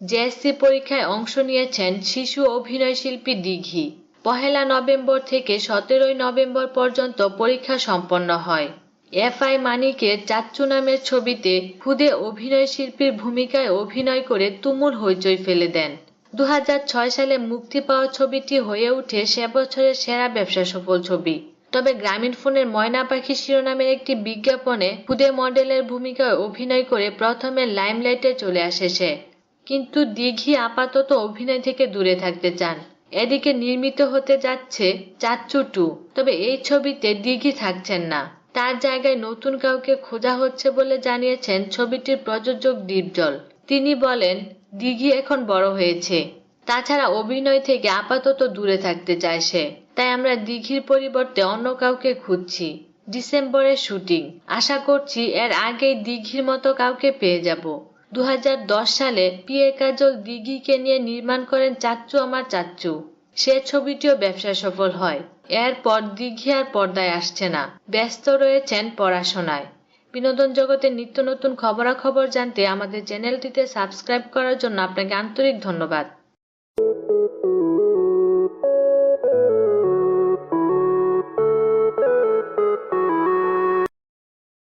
JSC পরীক্ষায় অংশ নিয়েছেন শিশু অভিনয় শিল্পী দিঘি। পহেলা নভেম্বর থেকে সতেরোই নভেম্বর পর্যন্ত পরীক্ষা সম্পন্ন হয়। এফআই মানিকের চাচ্চু নামের ছবিতে খুদে অভিনয় শিল্পীর ভূমিকায় অভিনয় করে তুমুল হইচই ফেলে দেন। দু হাজার ছয় সালে মুক্তি পাওয়া ছবিটি হয়ে ওঠে সে বছরের সেরা ব্যবসা সফল ছবি। তবে গ্রামীণ ফোনের ময়না পাখি শিরোনামের একটি বিজ্ঞাপনে খুদে মডেলের ভূমিকায় অভিনয় করে প্রথমে লাইমলাইটে চলে আসে সে। কিন্তু দিঘি আপাতত অভিনয় থেকে দূরে থাকতে চান। এদিকে নির্মিত হতে যাচ্ছে চাচ্চু টু। তবে এই ছবিতে দিঘি থাকছেন না। তার জায়গায় নতুন কাউকে খোঁজা হচ্ছে বলে জানিয়েছেন ছবিটির প্রযোজক দীপজল। তিনি বলেন, দিঘি এখন বড় হয়েছে। তাছাড়া অভিনয় থেকে আপাতত দূরে থাকতে চায় সে। তাই আমরা দিঘির পরিবর্তে অন্য কাউকে খুঁজছি। ডিসেম্বরের শুটিং। আশা করছি এর আগেই দিঘির মতো কাউকে পেয়ে যাব। দু হাজার দশ সালে পিয়ে কাজল দিঘিকে নিয়ে নির্মাণ করেন চাচ্চু আমার চাচ্চু। সে ছবিটিও ব্যবসা সফল হয়। এরপর দিঘি আর পর্দায় আসছে না। ব্যস্ত রয়েছেন পড়াশোনায়। বিনোদন জগতের নিত্য নতুন খবরাখবর জানতে আমাদের চ্যানেলটিতে সাবস্ক্রাইব করার জন্য আপনাকে আন্তরিক ধন্যবাদ।